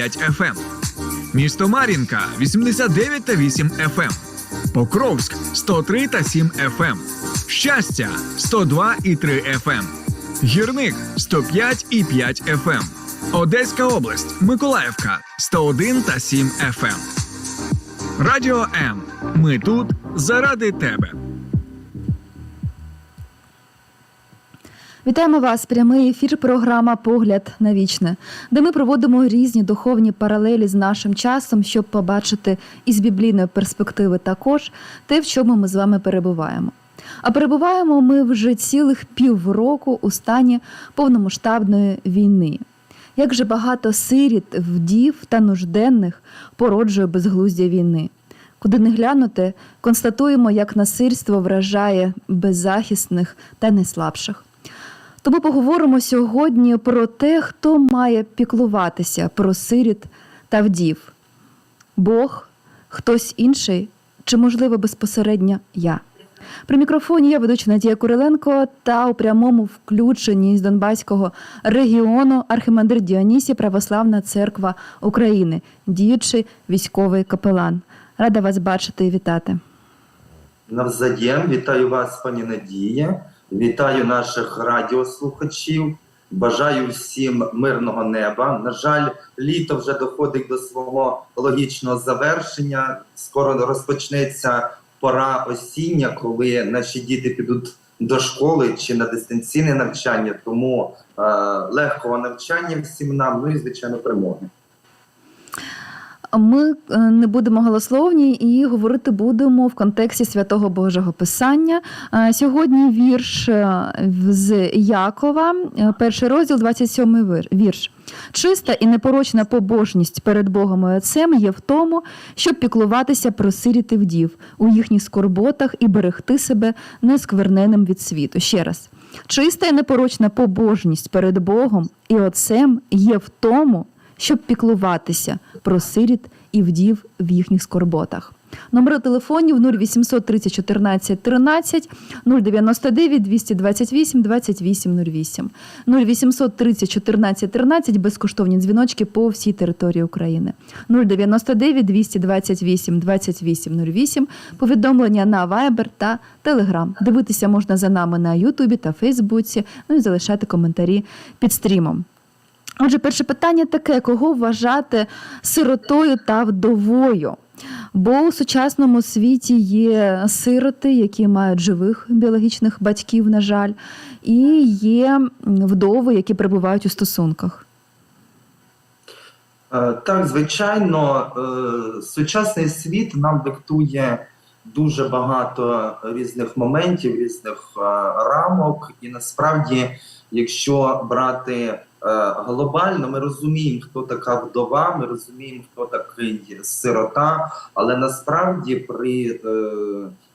FM. Місто Мар'їнка 89 та 8 FM. Покровськ 103 та 7 FM. Щастя 102 і 3 FM. Гірник 105 і 5 FM. Одеська область Миколаївка 101 та 7 FM. Радіо М. Ми тут заради тебе. Вітаємо вас. Прямий ефір. Програма Погляд на вічне, де ми проводимо різні духовні паралелі з нашим часом, щоб побачити із біблійної перспективи також те, в чому ми з вами перебуваємо. А перебуваємо ми вже цілих півроку у стані повномасштабної війни. Як же багато сиріт, вдів та нужденних породжує безглуздя війни. Куди не глянути, констатуємо, як насильство вражає беззахисних та найслабших. Тому поговоримо сьогодні про те, хто має піклуватися про сиріт та вдів. Бог, хтось інший, чи, можливо, безпосередньо я. При мікрофоні я ведуча Надія Куриленко та у прямому включенні з Донбаського регіону архімандрит Діонісі Православна Церква України, діючий військовий капелан. Рада вас бачити і вітати. Навзаєм, вітаю вас, пані Надія. Вітаю наших радіослухачів. Бажаю всім мирного неба. На жаль, літо вже доходить до свого логічного завершення. Скоро розпочнеться пора осіння, коли наші діти підуть до школи чи на дистанційне навчання. Тому е, легкого навчання всім нам, ну і звичайно перемоги. Ми е, не будемо голословні і говорити будемо в контексті святого Божого Писання. Сьогодні вірш е, з Якова, е, перший розділ, 27 вірш. Чиста і непорочна побожність перед Богом і Отцем є в тому, щоб піклуватися про сиріт і вдів у їхніх скорботах і берегти себе нескверненим від світу. Ще раз. Чиста і непорочна побожність перед Богом і Отцем є в тому, щоб піклуватися про сиріт і вдів в їхніх скорботах. Номери телефонів 0800 30 14 13 099 228 28 08 0800 30 14 13 безкоштовні дзвіночки по всій території України 099 228 28 08 повідомлення на Viber та Telegram. Дивитися можна за нами на Ютубі та Фейсбуці, ну і залишати коментарі під стрімом. Отже, перше питання таке: кого вважати сиротою та вдовою? Бо у сучасному світі є сироти, які мають живих біологічних батьків, на жаль, і є вдови, які перебувають у стосунках. Е, Так, звичайно, е, сучасний світ нам диктує дуже багато різних моментів, різних е, рамок, і насправді, якщо брати глобально, ми розуміємо, хто така вдова, ми розуміємо, хто такий сирота, але насправді при е,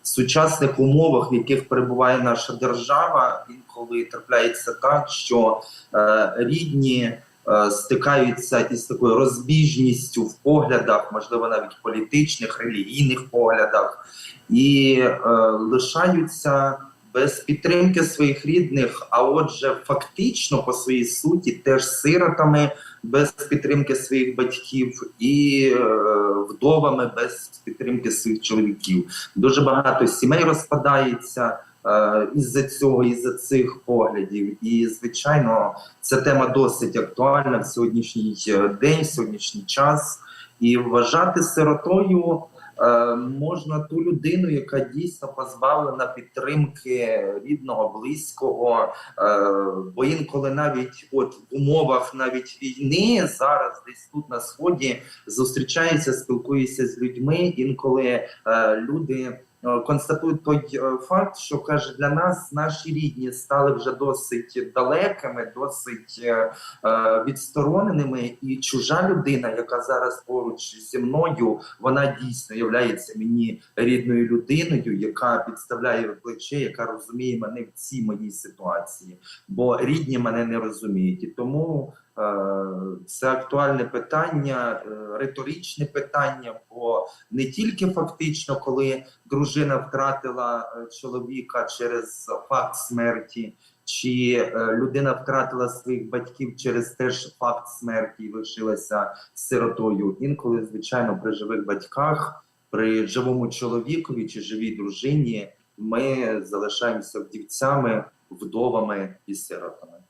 сучасних умовах, в яких перебуває наша держава, інколи трапляється так, що е, рідні е, стикаються із такою розбіжністю в поглядах, можливо, навіть політичних, релігійних поглядах, і е, лишаються без підтримки своїх рідних, а отже, фактично по своїй суті теж сиротами без підтримки своїх батьків і е, вдовами без підтримки своїх чоловіків. Дуже багато сімей розпадається. е, Із-за цього, із-за цих поглядів, і звичайно, ця тема досить актуальна в сьогоднішній е, день, в сьогоднішній час. І вважати сиротою можна ту людину, яка дійсно позбавлена підтримки рідного, близького. Е, бо інколи навіть от в умовах навіть війни зараз, десь тут на сході, зустрічається, спілкується з людьми. Інколи е, люди. Е, Констатують той е, факт, що каже для нас наші рідні стали вже досить далекими, досить е, відстороненими, і чужа людина, яка зараз поруч зі мною, вона дійсно є мені рідною людиною, яка підставляє плече, яка розуміє мене в цій моїй ситуації, бо рідні мене не розуміють, і тому це актуальне питання, е, риторичне питання, бо не тільки фактично, коли дружина втратила е, чоловіка через факт смерті, чи е, людина втратила своїх батьків через теж факт смерті і лишилася сиротою. Інколи, звичайно, при живих батьках, при живому чоловікові чи живій дружині ми залишаємося вдівцями, вдовами і сиротами.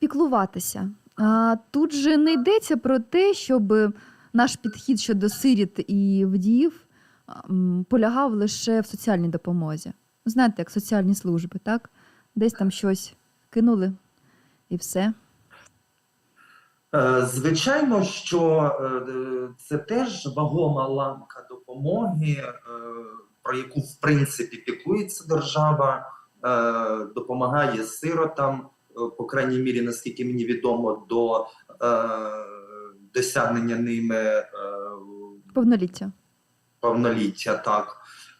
Піклуватися. Тут же не йдеться про те, щоб наш підхід щодо сиріт і вдів полягав лише в соціальній допомозі. Знаєте, як соціальні служби, так? Десь там щось кинули і все. Е, Звичайно, що е, це теж вагома ланка допомоги, е, про яку в принципі піклується держава, допомагає сиротам, по крайній мірі, наскільки мені відомо, до е, досягнення ними е, Повноліття. повноліття. Так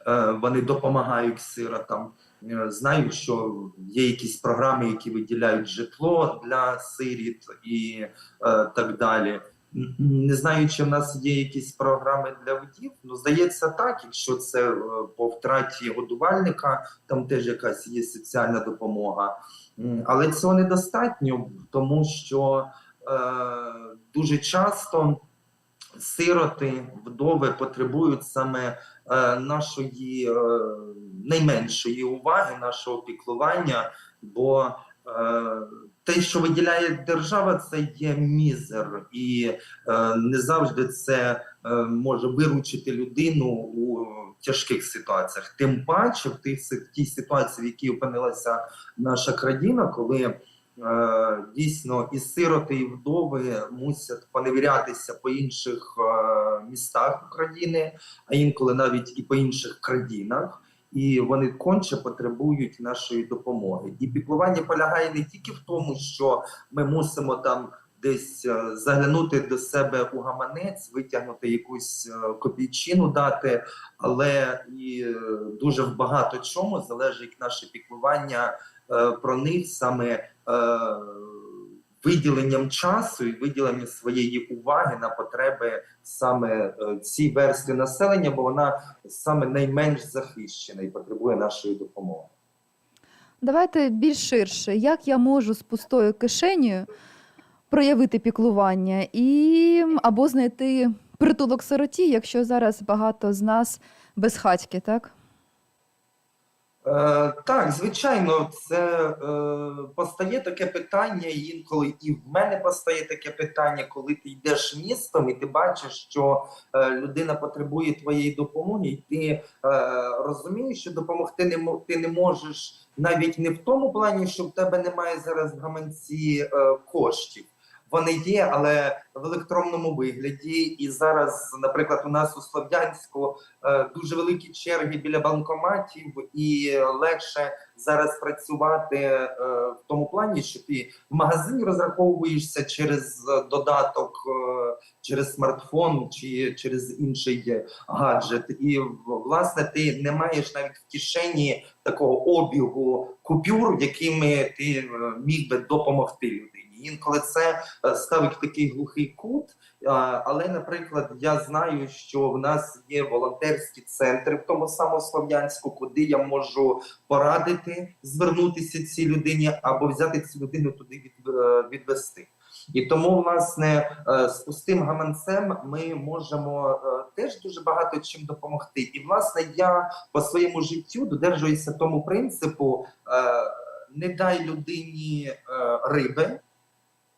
Е, вони допомагають сиротам. Е, Знаю, що є якісь програми, які виділяють житло для сиріт і е, так далі. Не знаю, чи в нас є якісь програми для вдів. Ну, здається, так. Якщо це е, по втраті годувальника, там теж якась є соціальна допомога. Але цього недостатньо, тому що е, дуже часто сироти, вдови потребують саме е, нашої е, найменшої уваги, нашого піклування, бо е, те, що виділяє держава, це є мізер, і е, не завжди це е, може виручити людину у тяжких ситуаціях. Тим паче в тих в тій ситуації, в якій опинилася наша країна, коли е, дійсно і сироти, і вдови мусять поневірятися по інших е, містах України, а інколи навіть і по інших країнах. І вони конче потребують нашої допомоги. І піклування полягає не тільки в тому, що ми мусимо там десь е, заглянути до себе у гаманець, витягнути якусь е, копійчину дати, але і е, дуже в багато чому залежить наше піклування про них саме виділенням часу і виділенням своєї уваги на потреби саме е, цій верстві населення, бо вона саме найменш захищена і потребує нашої допомоги. Давайте більш ширше. Як я можу з пустою кишенею проявити піклування і або знайти притулок сироті, якщо зараз багато з нас безхатьки, так? Е, так, звичайно, це е, постає таке питання, інколи і в мене постає таке питання, коли ти йдеш містом і ти бачиш, що е, людина потребує твоєї допомоги, і ти е, розумієш, що допомогти не ти не можеш навіть не в тому плані, що в тебе немає зараз в гаманці е, коштів. Вони є, але в електронному вигляді. І зараз, наприклад, у нас у Слов'янську е, дуже великі черги біля банкоматів, і легше зараз працювати е, в тому плані, що ти в магазині розраховуєшся через е, додаток, через смартфон чи через інший гаджет. І власне ти не маєш навіть в кишені такого обігу купюр, якими ти міг би допомогти людині. Інколи це е, ставить такий глухий кут. Але, наприклад, я знаю, що в нас є волонтерські центри в тому самому Слов'янську, куди я можу порадити звернутися цій людині або взяти цю людину туди е, відвести. І тому, власне, е, з пустим гаманцем ми можемо е, теж дуже багато чим допомогти. І, власне, я по своєму життю додержуюся тому принципу: е, не дай людині е, риби,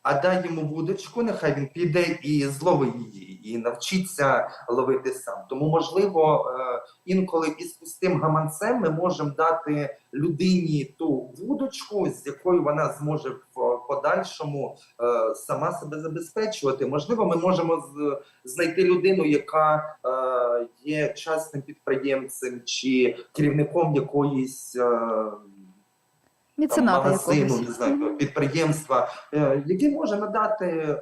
а дай йому вудочку, нехай він піде і зловить її, і навчиться ловити сам. Тому, можливо, е, інколи із пустим гаманцем ми можемо дати людині ту вудочку, з якою вона зможе в подальшому е, сама себе забезпечувати. Можливо, ми можемо знайти людину, яка е, є частним підприємцем чи керівником якоїсь. Міцената магазину, не знаю, підприємства, е, яке може надати е,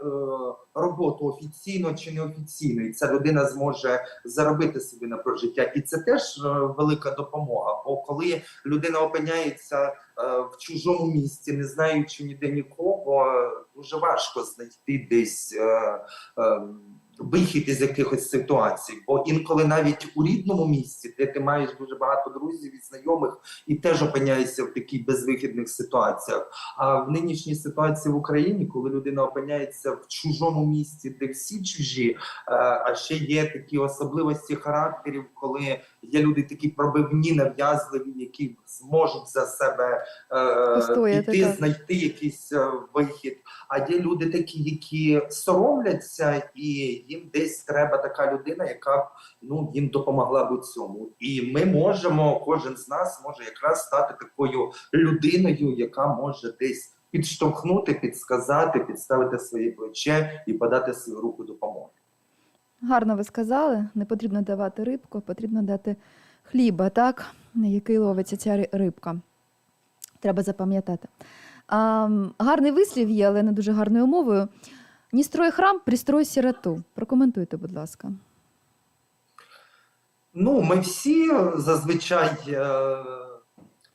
роботу офіційно чи неофіційно, і ця людина зможе заробити собі на прожиття. І це теж е, велика допомога. Бо коли людина опиняється в чужому місці, не знаючи ніде нікого, дуже важко знайти десь. Вихід із якихось ситуацій. Бо інколи навіть у рідному місці, де ти маєш дуже багато друзів і знайомих, і теж опиняєшся в таких безвихідних ситуаціях. А в нинішній ситуації в Україні, коли людина опиняється в чужому місці, де всі чужі, е, а ще є такі особливості характерів, коли є люди такі пробивні, нав'язливі, які зможуть за себе е, Постояти, піти, так. знайти якийсь е, вихід. А є люди такі, які соромляться, і їм десь треба така людина, яка б ну їм допомогла б у цьому. І ми можемо, кожен з нас може якраз стати такою людиною, яка може десь підштовхнути, підсказати, підставити своє плече і подати свою руку допомоги. Гарно ви сказали, не потрібно давати рибку, потрібно дати хліба, так, на який ловиться ця рибка. Треба запам'ятати. А, гарний вислів є, але не дуже гарною мовою. Ні строй храм, пристрой сироту. Прокоментуйте, будь ласка. Ну, ми всі зазвичай е,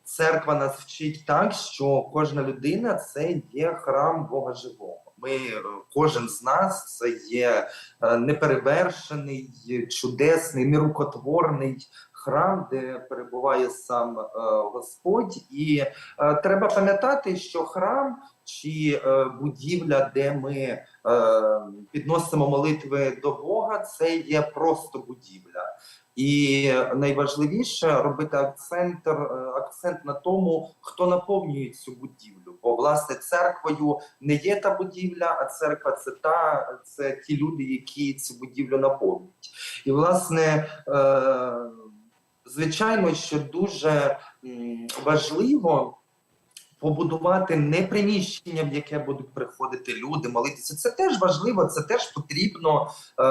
церква нас вчить так, що кожна людина це є храм Бога живого. Ми, е, кожен з нас це є е, неперевершений, чудесний, нерукотворний храм, де перебуває сам Господь. І треба пам'ятати, що храм чи е, будівля, де ми е, підносимо молитви до Бога, це є просто будівля. І найважливіше робити акцент, е, акцент на тому, хто наповнює цю будівлю. Бо власне церквою не є та будівля, а церква це та це ті люди, які цю будівлю наповнюють. І власне, звичайно, що дуже важливо. Побудувати не приміщення, в яке будуть приходити люди, молитися. Це теж важливо, це теж потрібно. Е,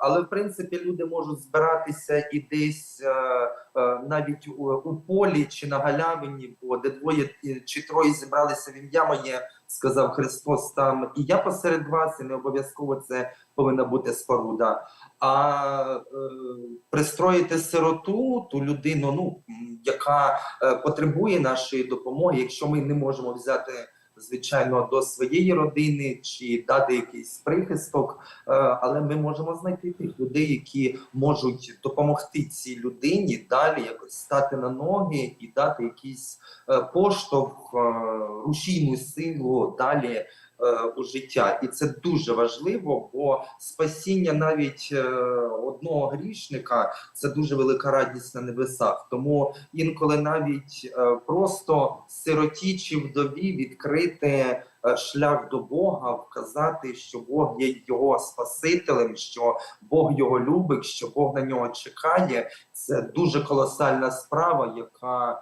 але в принципі люди можуть збиратися і десь е, навіть у, у полі чи на галявині, бо де двоє е, чи троє зібралися в ім'я моє, сказав Христос там. І я посеред вас, і не обов'язково це повинна бути споруда. А е, пристроїти сироту, ту людину, ну яка е, потребує нашої допомоги, якщо ми не можемо взяти. Звичайно, до своєї родини чи дати якийсь прихисток, е, але ми можемо знайти тих людей, які можуть допомогти цій людині далі якось стати на ноги і дати якийсь е, поштовх, е, рушійну силу далі у життя. І це дуже важливо, бо спасіння навіть е, одного грішника це дуже велика радість на небесах. Тому інколи навіть е, просто сироті чи вдові відкрити е, шлях до Бога, вказати, що Бог є його Спасителем, що Бог його любить, що Бог на нього чекає. Це дуже колосальна справа, яка е,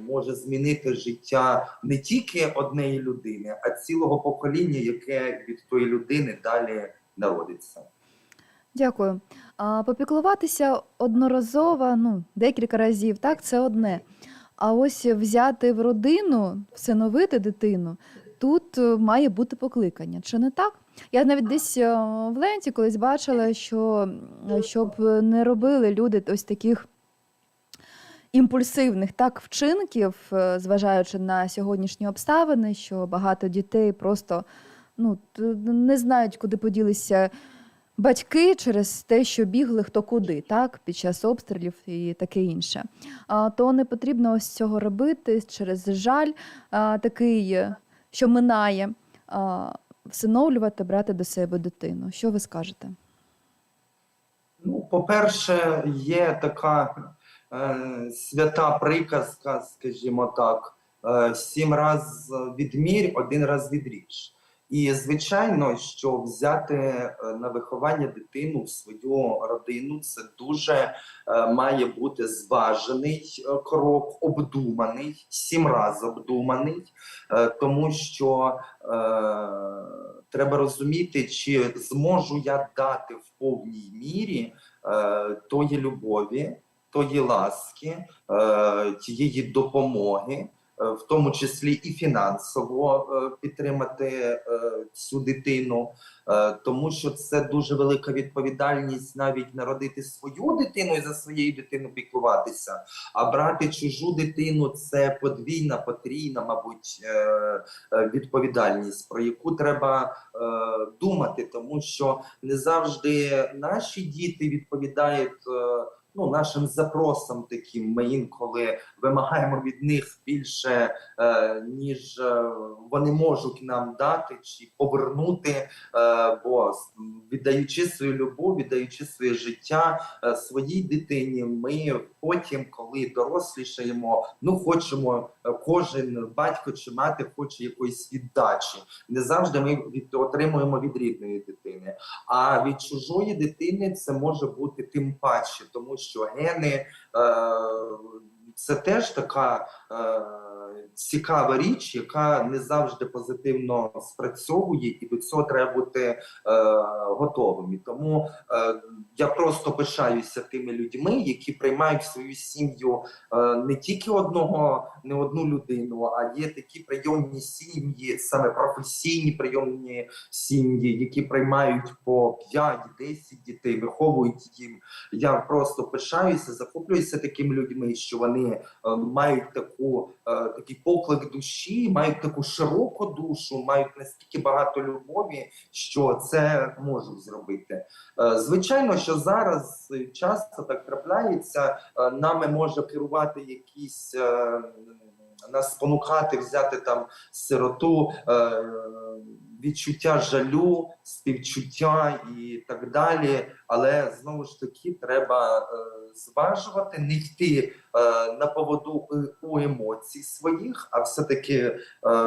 може змінити життя не тільки однієї людини, а цілого покоління, яке від тої людини далі народиться. Дякую. А, попіклуватися одноразово, ну, декілька разів, так, це одне. А ось взяти в родину, всиновити дитину, тут е, має бути покликання. Чи не так? Я навіть десь е, в ленті колись бачила, що е, щоб не робили люди ось таких імпульсивних так вчинків, е, зважаючи на сьогоднішні обставини, що багато дітей просто ну, не знають, куди поділися батьки через те, що бігли хто куди, так, під час обстрілів і таке інше. А, то не потрібно ось цього робити через жаль а, такий, е, що минає, а, всиновлювати, брати до себе дитину. Що ви скажете? Ну, по-перше, є така свята приказка, скажімо так, е, сім раз відмір, один раз відріж. І звичайно, що взяти е, на виховання дитину в свою родину це дуже е, має бути зважений е, крок, обдуманий, сім раз обдуманий, е, тому що е, треба розуміти, чи зможу я дати в повній мірі е, тої любові, тої ласки, е, тієї допомоги, е, в тому числі і фінансово е, підтримати цю дитину, тому що це дуже велика відповідальність навіть народити свою дитину і за своєю дитиною піклуватися. А брати чужу дитину це подвійна, потрійна, мабуть, відповідальність, про яку треба думати, тому що не завжди наші діти відповідають. Ну, нашим запросам таким ми інколи вимагаємо від них більше, е, ніж е, вони можуть нам дати чи повернути, е, бо віддаючи свою любов, віддаючи своє життя е, своїй дитині, ми потім, коли дорослішаємо, ну хочемо кожен батько чи мати хоче якоїсь віддачі. Не завжди ми від, отримуємо від рідної дитини. А від чужої дитини це може бути тим паче, тому що гени е, це теж така е, цікава річ, яка не завжди позитивно спрацьовує, і до цього треба бути е, готовим. І тому е, я просто пишаюся тими людьми, які приймають в свою сім'ю е, не тільки одного, не одну людину, а є такі прийомні сім'ї, саме професійні прийомні сім'ї, які приймають по 5-10 дітей, виховують їм. Я просто пишаюся, захоплююся такими людьми, що вони е, мають таку е, такий поклик душі, мають таку широку душу, мають настільки багато любові, що це можуть зробити. Е, Звичайно, що зараз часто так трапляється, е, нами може керувати якісь. е, Нас спонукати взяти там сироту, відчуття жалю, співчуття і так далі. Але знову ж таки треба е, зважувати, не йти е, на поводу у емоцій своїх, а все-таки е,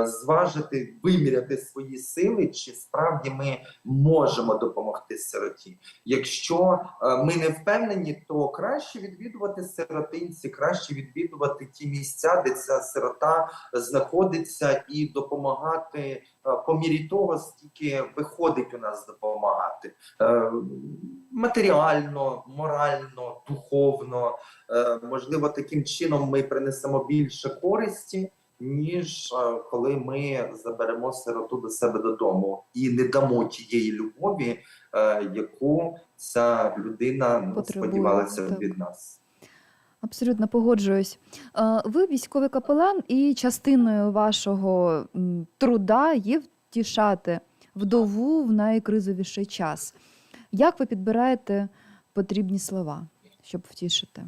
зважити, виміряти свої сили, чи справді ми можемо допомогти сироті. Якщо е, ми не впевнені, то краще відвідувати сиротинці, краще відвідувати ті місця, де ця сирота знаходиться, і допомагати по мірі того, скільки виходить у нас допомагати. Е, Матеріально, морально, духовно, Е, можливо, таким чином ми принесемо більше користі, ніж е, коли ми заберемо сироту до себе додому і не дамо тієї любові, е, яку ця людина ну, Потребує, сподівалася так. від нас. Абсолютно погоджуюсь. Ви військовий капелан, і частиною вашого труда є втішати вдову в найкризовіший час. Як ви підбираєте потрібні слова, щоб втішити?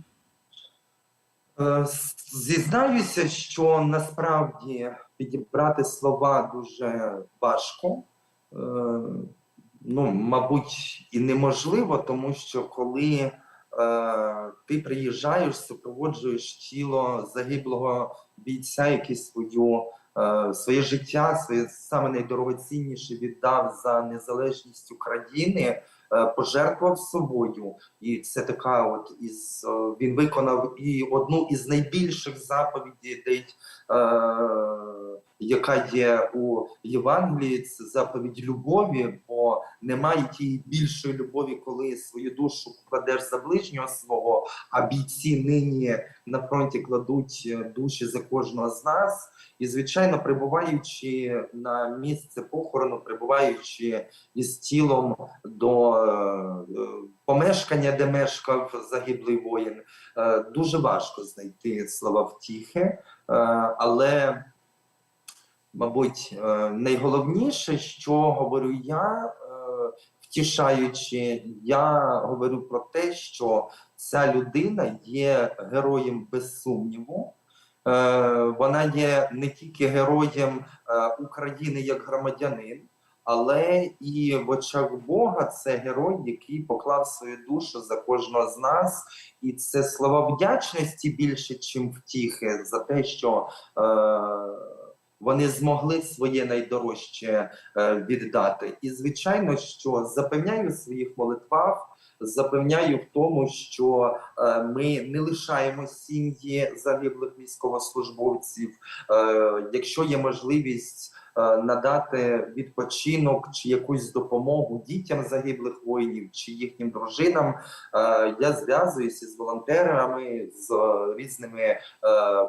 Е, Зізнаюся, що насправді підібрати слова дуже важко. Е, Ну, мабуть, і неможливо, тому що коли ти приїжджаєш, супроводжуєш тіло загиблого бійця, який свою, е, своє життя, своє саме найдорогоцінніше віддав за незалежність України, е, пожертвував собою. І це така, от із е, він виконав і одну із найбільших заповідей, е, яка є у Євангелії, це заповідь любові, бо немає тієї більшої любові, коли свою душу кладеш за ближнього свого, а бійці нині на фронті кладуть е, душі за кожного з нас. І, звичайно, прибуваючи на місце похорону, прибуваючи із тілом до е, помешкання, де мешкав загиблий воїн, е, дуже важко знайти слова втіхи, але, мабуть, е, найголовніше, що говорю я, е, втішаючи, я говорю про те, що ця людина є героєм без сумніву. Е, Вона є не тільки героєм України як громадянин, але і в очах Бога це герой, який поклав свою душу за кожного з нас, і це слова вдячності більше, чим втіхи, за те, що вони змогли своє найдорожче е, віддати. І звичайно, що запевняю своїх молитвах. Запевняю в тому, що е, ми не лишаємо сім'ї загиблих військовослужбовців. Е, якщо є можливість надати відпочинок чи якусь допомогу дітям загиблих воїнів чи їхнім дружинам. Е, Я зв'язуюся з волонтерами, з різними е,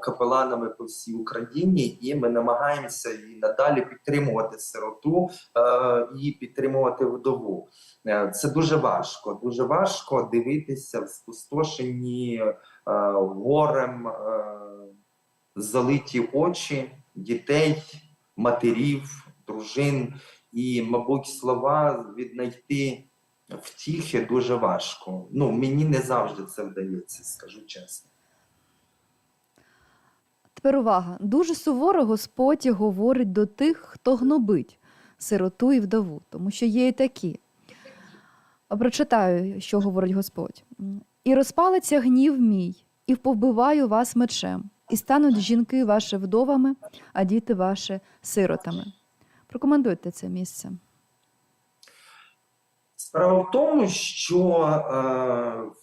капеланами по всій Україні, і ми намагаємося і надалі підтримувати сироту е, і підтримувати вдову. Е, Це дуже важко. Дуже важко дивитися в спустошенні е, горем е, залиті очі дітей, матерів, дружин. І, мабуть, слова віднайти втіхи дуже важко. Ну, мені не завжди це вдається, скажу чесно. Тепер увага. Дуже суворо Господь говорить до тих, хто гнобить сироту і вдову, тому що є і такі. Прочитаю, що говорить Господь. І розпалиться гнів мій, і повбиваю вас мечем, і стануть жінки ваші вдовами, а діти ваші сиротами. Прокоментуйте це місце. Справа в тому, що е,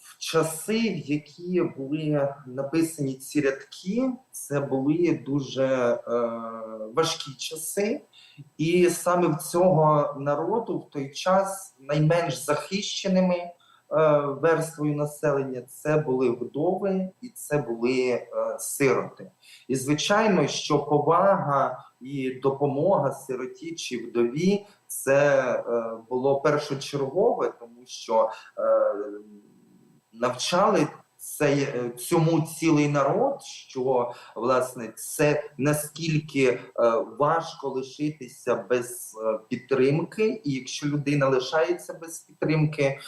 в часи, в які були написані ці рядки, це були дуже е, важкі часи, і саме в цього народу в той час найменш захищеними верствою населення це були вдови і це були е, сироти. І звичайно, що повага і допомога сироті чи вдові це е, було першочергове, тому що е, навчали цей, е, цьому цілий народ, що власне це наскільки е, важко лишитися без е, підтримки, і якщо людина лишається без підтримки, е,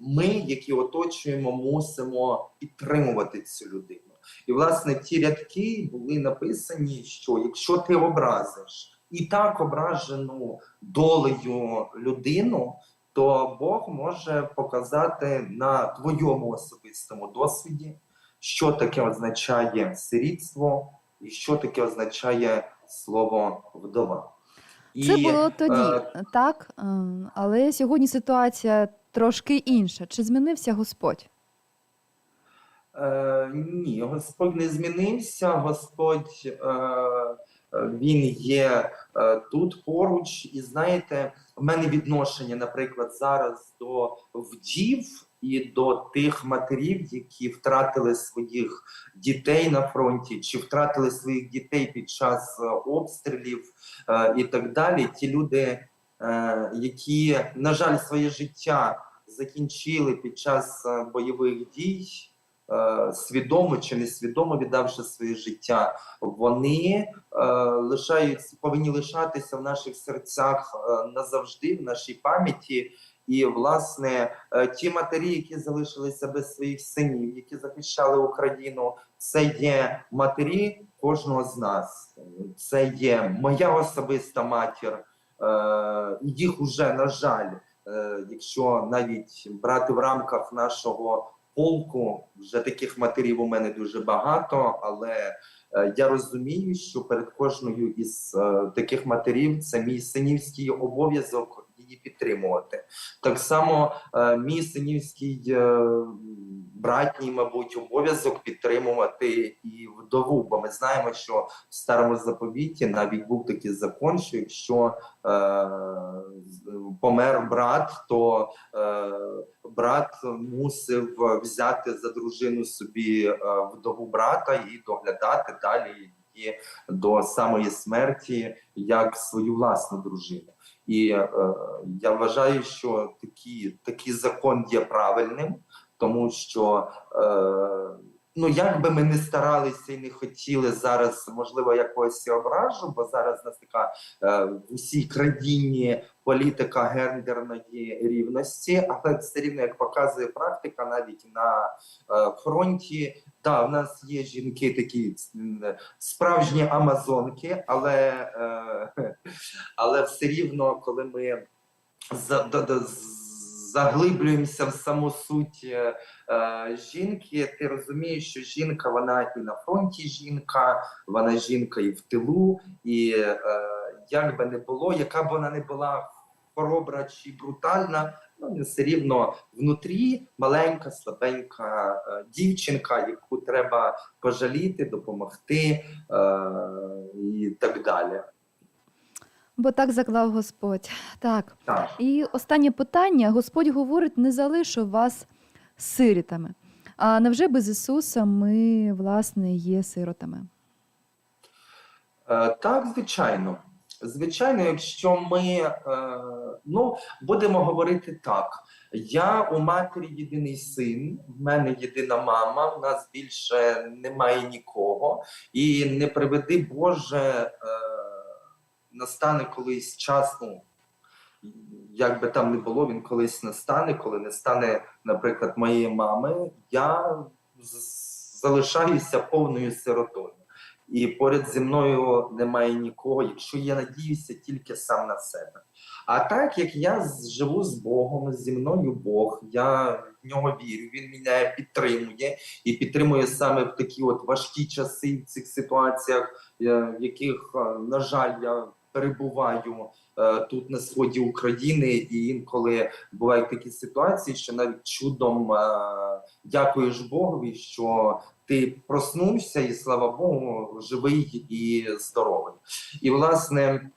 ми, які оточуємо, мусимо підтримувати цю людину. І власне ті рядки були написані, що якщо ти образиш і так ображену долею людину, то Бог може показати на твоєму особистому досвіді, що таке означає сирітство і що таке означає слово вдова. Це І, було тоді, е, так? Е, Але сьогодні ситуація трошки інша. Чи змінився Господь? Е, ні, Господь не змінився. Господь е, е, він є е, тут поруч, і знаєте, в мене відношення, наприклад, зараз до вдів і до тих матерів, які втратили своїх дітей на фронті, чи втратили своїх дітей під час е, обстрілів е, і так далі. Ті люди, які, на жаль, своє життя закінчили під час бойових дій свідомо чи несвідомо віддавши своє життя, вони е, лишаються, повинні лишатися в наших серцях е, назавжди, в нашій пам'яті. І, власне, е, ті матері, які залишилися без своїх синів, які захищали Україну, це є матері кожного з нас. Це є моя особиста матір. Е, їх уже, на жаль, е, якщо навіть брати в рамках нашого полку, вже таких матерів у мене дуже багато, але е, я розумію, що перед кожною із е, таких матерів це мій синівський обов'язок її підтримувати. Так само е, мій синівський е, братній, мабуть, обов'язок підтримувати і вдову, бо ми знаємо, що в старому заповіті навіть був такий закон, що якщо е, помер брат, то е, брат мусив взяти за дружину собі е, вдову брата і доглядати далі її до самої смерті як свою власну дружину. І е, я вважаю, що такі, такий закон є правильним, тому що е, ну як би ми не старалися і не хотіли зараз, можливо, якогось ображу, бо зараз нас така е, в усій країні політика гендерної рівності, але все рівно, як показує практика, навіть на е, фронті, да, в нас є жінки такі справжні амазонки, але, е, але все рівно, коли ми да- да- заглиблюємося в саму суть е, е, жінки, ти розумієш, що жінка вона і на фронті жінка, вона жінка і в тилу, і е, як би не було, яка б вона не була хоробра чи брутальна, ну все рівно внутрі маленька, слабенька е, дівчинка, яку треба пожаліти, допомогти е, і так далі. Бо так заклав Господь. Так. Так. І останнє питання: Господь говорить: не залишу вас сирітами. А невже без Ісуса ми, власне, є сиротами? Е, Так, звичайно. Звичайно, якщо ми е, ну, будемо говорити так. Я у матері єдиний син, в мене єдина мама, в нас більше немає нікого. І не приведи Боже, е, настане колись час, ну, як би там не було, він колись настане, коли не стане, наприклад, моєї мами, я залишаюся повною сиротою і поряд зі мною немає нікого, якщо я надіюся тільки сам на себе. А так як я живу з Богом, зі мною Бог, я в нього вірю, він мене підтримує і підтримує саме в такі от важкі часи, в цих ситуаціях, е, в яких, е, на жаль, я перебуваю е, тут на сході України, і інколи бувають такі ситуації, що навіть чудом е, дякуєш Богові, що ти проснувся, і слава Богу, живий і здоровий. І власне,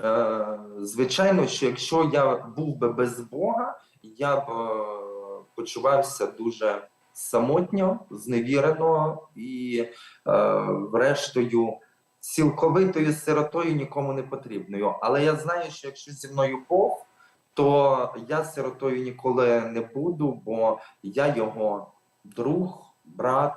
е, звичайно, що якщо я був би без Бога, я б е, почувався дуже самотньо, зневірено і, е, врештою, цілковитою сиротою нікому не потрібною. Але я знаю, що якщо зі мною Бог, то я сиротою ніколи не буду, бо я його друг, брат,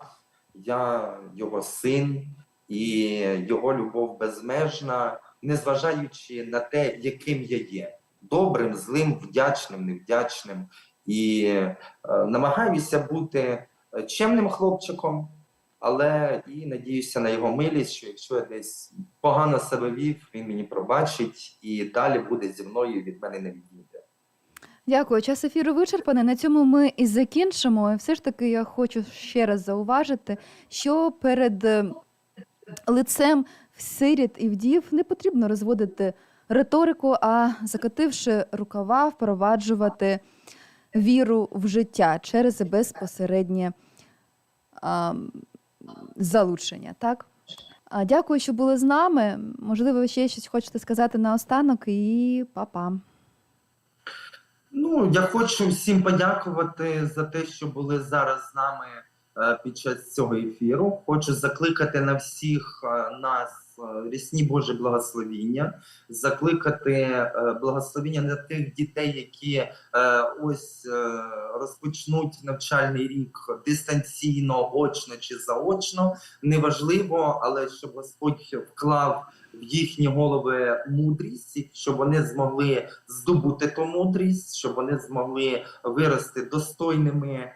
я його син, і його любов безмежна, незважаючи на те, яким я є добрим, злим, вдячним, невдячним. І е, намагаюся бути е, чемним хлопчиком, але і надіюся на його милість, що якщо я десь погано себе вів, він мені пробачить і далі буде зі мною від мене не відійде. Дякую. Час ефіру вичерпаний. На цьому ми і закінчимо. І все ж таки я хочу ще раз зауважити, що перед е, лицем сиріт і вдів не потрібно розводити риторику, а закативши рукава, впроваджувати віру в життя через безпосереднє а, залучення. Так? Дякую, що були з нами. Можливо, ви ще щось хочете сказати наостанок і па-па. Ну, я хочу всім подякувати за те, що були зараз з нами е, під час цього ефіру. Хочу закликати на всіх е, нас е, рясні Боже благословіння, закликати е, благословіння на тих дітей, які е, ось розпочнуть навчальний рік дистанційно, очно чи заочно. Неважливо, але щоб Господь вклав в їхні голови мудрість, щоб вони змогли здобути ту мудрість, щоб вони змогли вирости достойними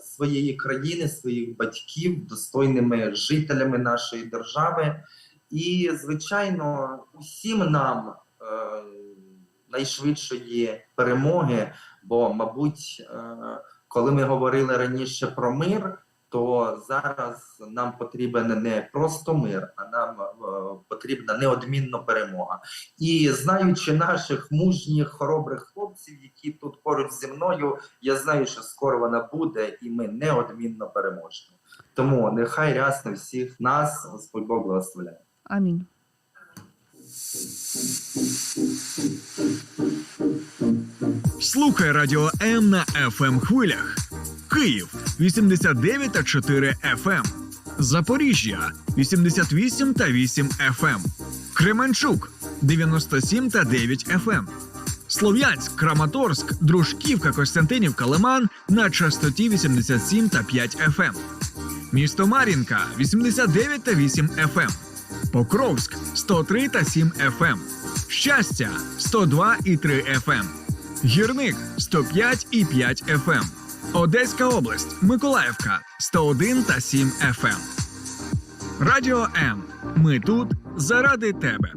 своєї країни, своїх батьків, достойними жителями нашої держави. І, звичайно, усім нам е, найшвидшої перемоги, бо, мабуть, е, коли ми говорили раніше про мир, то зараз нам потрібен не просто мир, а нам е, потрібна неодмінно перемога. І знаючи наших мужніх, хоробрих хлопців, які тут поруч зі мною, я знаю, що скоро вона буде, і ми неодмінно переможемо. Тому нехай рясно всіх нас, Господь Бог благословляє. Амінь. Слухай радіо М на fm хвилях. Київ 89,4 FM. Запоріжжя 88 та 8 FM. Кременчук 97 та 9 FM. Слов'янськ, Краматорськ, Дружківка, Костянтинівка, Лиман на частоті 87 та 5 FM. Місто Мар'їнка 89 та 8 FM. Покровськ 103 та 7 FM. Щастя 102 і 3 FM. Гірник 105 і 5 FM. Одеська область, Миколаївка 101 та 7 FM. Радіо М. Ми тут заради тебе.